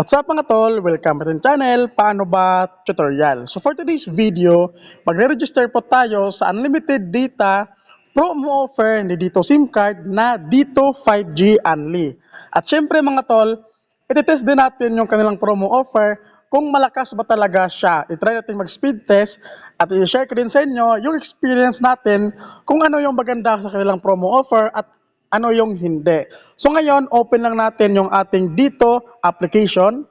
What's up mga tol? Welcome to the channel, Paano Ba Tutorial. So for today's video, magre-register po tayo sa unlimited data promo offer ni Dito SIM card na Dito 5G Only. At syempre mga tol, iti-test din natin yung kanilang promo offer kung malakas ba talaga siya. I-try natin mag-speed test at i-share ko din sa inyo yung experience natin kung ano yung maganda sa kanilang promo offer at ano yung hindi. So ngayon, open lang natin yung ating dito application.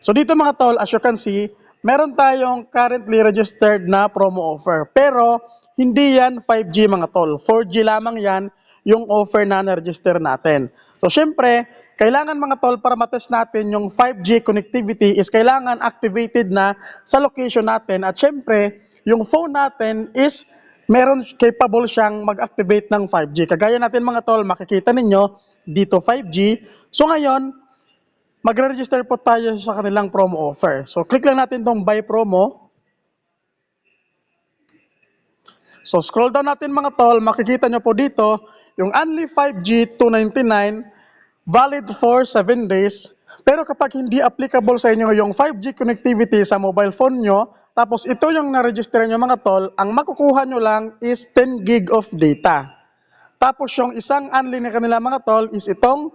So dito mga tol, as you can see, meron tayong currently registered na promo offer. Pero hindi yan 5G mga tol. 4G lamang yan yung offer na na-register natin. So syempre, kailangan mga tol para matest natin yung 5G connectivity is kailangan activated na sa location natin. At syempre, yung phone natin is meron capable siyang mag-activate ng 5G. Kagaya natin mga tol, makikita ninyo dito 5G. So ngayon, magre-register po tayo sa kanilang promo offer. So click lang natin tong buy promo. So scroll down natin mga tol, makikita nyo po dito yung only 5G 299 valid for 7 days. Pero kapag hindi applicable sa inyo yung 5G connectivity sa mobile phone nyo, tapos ito yung na-register nyo mga tol, ang makukuha nyo lang is 10 gig of data. Tapos yung isang only na kanila mga tol is itong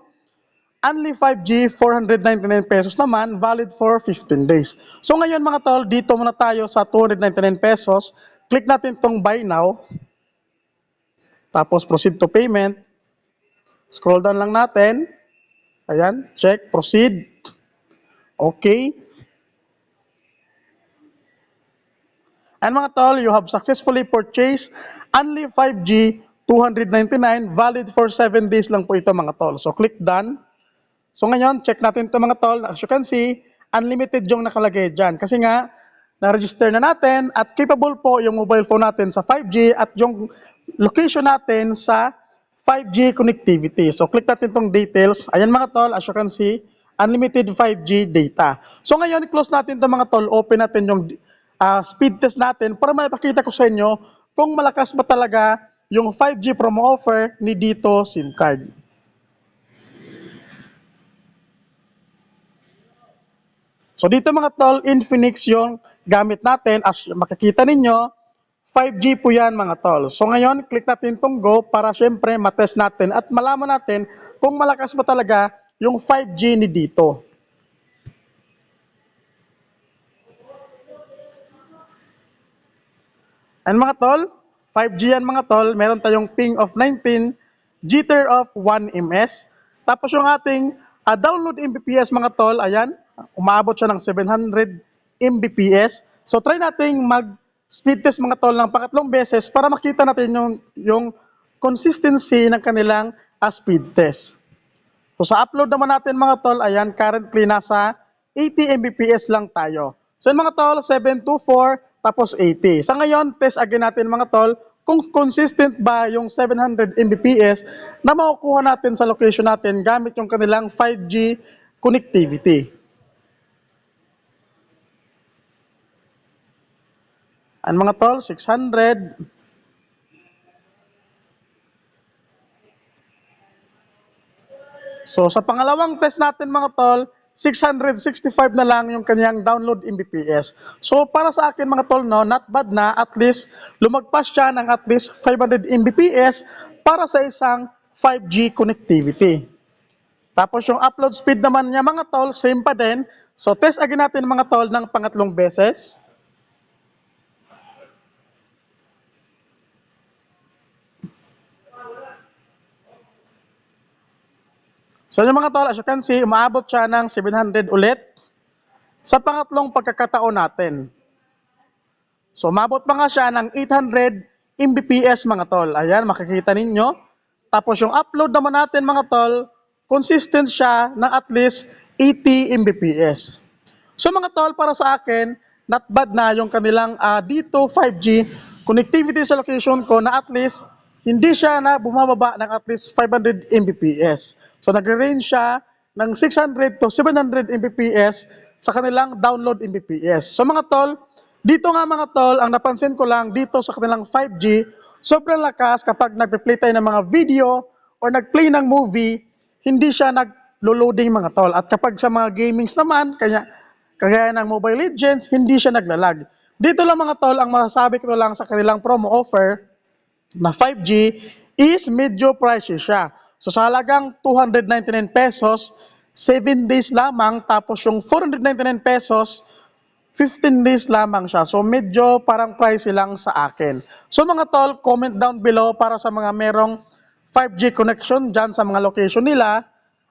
only 5G 499 pesos naman, valid for 15 days. So ngayon mga tol, dito muna tayo sa 299 pesos. Click natin tong buy now. Tapos proceed to payment. Scroll down lang natin. Ayan, check, proceed. Okay. And mga tol, you have successfully purchased only 5G 299, valid for 7 days lang po ito mga tol. So click done. So ngayon, check natin ito mga tol. As you can see, unlimited yung nakalagay dyan. Kasi nga, na-register na natin at capable po yung mobile phone natin sa 5G at yung location natin sa 5G connectivity. So click natin itong details. Ayan mga tol, as you can see, unlimited 5G data. So ngayon, close natin ito mga tol. Open natin yung ah, speed test natin para maipakita ko sa inyo kung malakas ba talaga yung 5G promo offer ni Dito SIM card. So dito mga tol, Infinix yung gamit natin. As makikita ninyo, 5G po yan mga tol. So ngayon, click natin itong go para syempre matest natin at malaman natin kung malakas ba talaga yung 5G ni dito. And mga tol, 5G yan mga tol, meron tayong ping of 19, jitter of 1 ms. Tapos yung ating ah, download Mbps mga tol, ayan, umaabot siya ng 700 Mbps. So try nating mag speed test mga tol ng pangatlong beses para makita natin yung, yung consistency ng kanilang ah, speed test. So sa upload naman natin mga tol, ayan, currently nasa 80 Mbps lang tayo. So yun mga tol, 724, tapos 80. Sa ngayon, test again natin mga tol, kung consistent ba yung 700 Mbps na makukuha natin sa location natin gamit yung kanilang 5G connectivity. Ang mga tol, 600. So sa pangalawang test natin mga tol, 665 na lang yung kanyang download Mbps. So para sa akin mga tol, no, not bad na at least lumagpas siya ng at least 500 Mbps para sa isang 5G connectivity. Tapos yung upload speed naman niya mga tol, same pa din. So test again natin mga tol ng pangatlong beses. So yung mga tol, as you can see, umaabot siya ng 700 ulit sa pangatlong pagkakataon natin. So umabot pa nga siya ng 800 Mbps mga tol. Ayan, makikita ninyo. Tapos yung upload naman natin mga tol, consistent siya ng at least 80 Mbps. So mga tol, para sa akin, not bad na yung kanilang ah, dito 5G connectivity sa location ko na at least hindi siya na bumababa ng at least 500 Mbps. So nagre-range siya ng 600 to 700 Mbps sa kanilang download Mbps. So mga tol, dito nga mga tol, ang napansin ko lang dito sa kanilang 5G, sobrang lakas kapag nagpe-play tayo ng mga video or nag-play ng movie, hindi siya nag loading mga tol. At kapag sa mga gamings naman, kanya, kagaya ng Mobile Legends, hindi siya naglalag. Dito lang mga tol, ang masasabi ko lang sa kanilang promo offer na 5G is medyo pricey siya. So sa halagang 299 pesos, 7 days lamang, tapos yung 499 pesos, 15 days lamang siya. So medyo parang pricey lang sa akin. So mga tol, comment down below para sa mga merong 5G connection dyan sa mga location nila.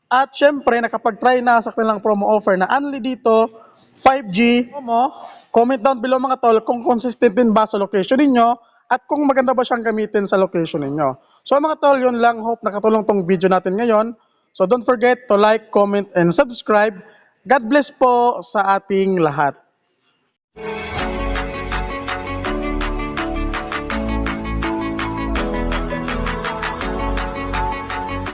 At syempre, nakapag-try na sa kanilang promo offer na only dito, 5G promo. Comment down below mga tol kung consistent din ba sa location ninyo at kung maganda ba siyang gamitin sa location ninyo. So mga tol, yun lang. Hope nakatulong tong video natin ngayon. So don't forget to like, comment, and subscribe. God bless po sa ating lahat.